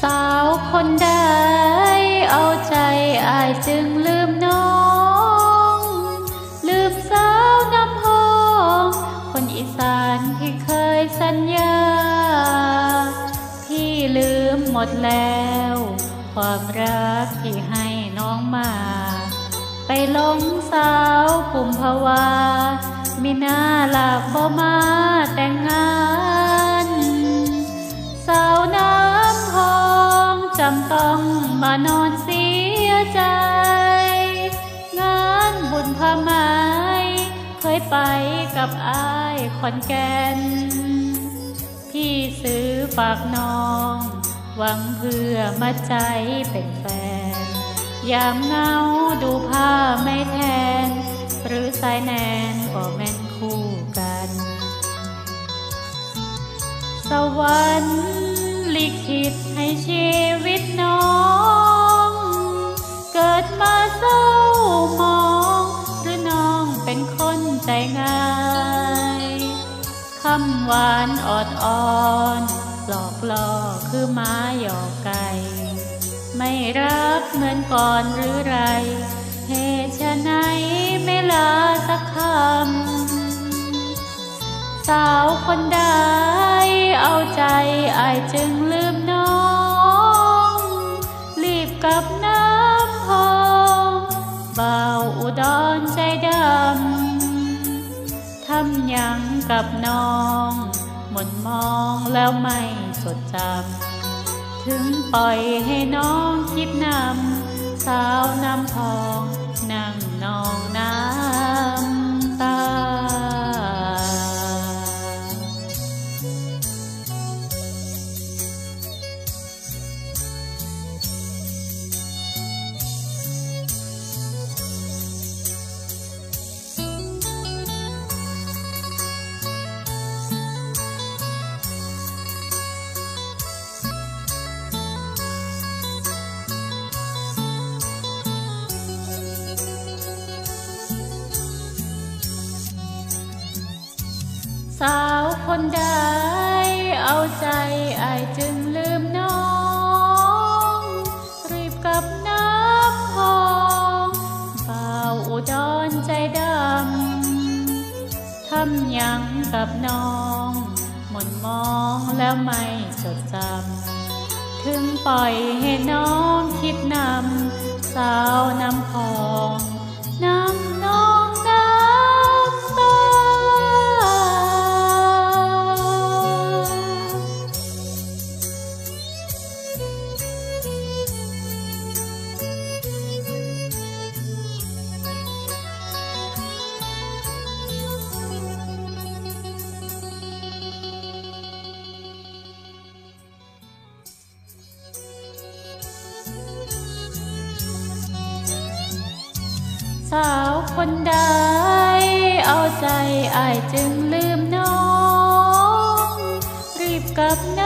sáu. คนใดเอาใจอายจึงลืมน้อง ลืมสาวน้ำพองคนอีสานที่เคยสัญญา พี่ลืมหมดแล้ว ความรักที่ให้น้องมา ไปหลงสาวกุมภาวา มีหน้าหลากบ่มาแต่งงานำต้องมานอนเสียใจ งานบุญพาไม้เคยไปกับอายขอนแก่น พี่ซื้อฝากน้อง หวังเพื่อมาใจเป็นแฟน ยามเงาดูผ้าไม่แทน หรือสายแนนก็แม่นคู่กัน สวรรค์ ลิขิตให้ชีวิตน้อง เกิดมาเศร้ามองหรือน้องเป็นคนใจง่ายคำหวานออดอ่อนหลอกล่อคือม้าหยอกไก่ ไม่รักเหมือนก่อนหรือไร อนใจดำ ทำยังกับน้อง หมนมองแล้วไม่สดจำ ถึงปล่อยให้น้องคิดนำ สาวน้ำทองนั่งนองน้ำ สาวคนใดเอาใจอายจึงลืมน้อง รีบกับน้ำพองบ่าอุดรใจดำ ทำยังกับน้องหมนมองแล้วไม่จดจำ ถึงปล่อยให้น้องคิดนำสาวน้ำพองาวคนใด เอาใจอายจึงลืมน้อง รีบกลับนะ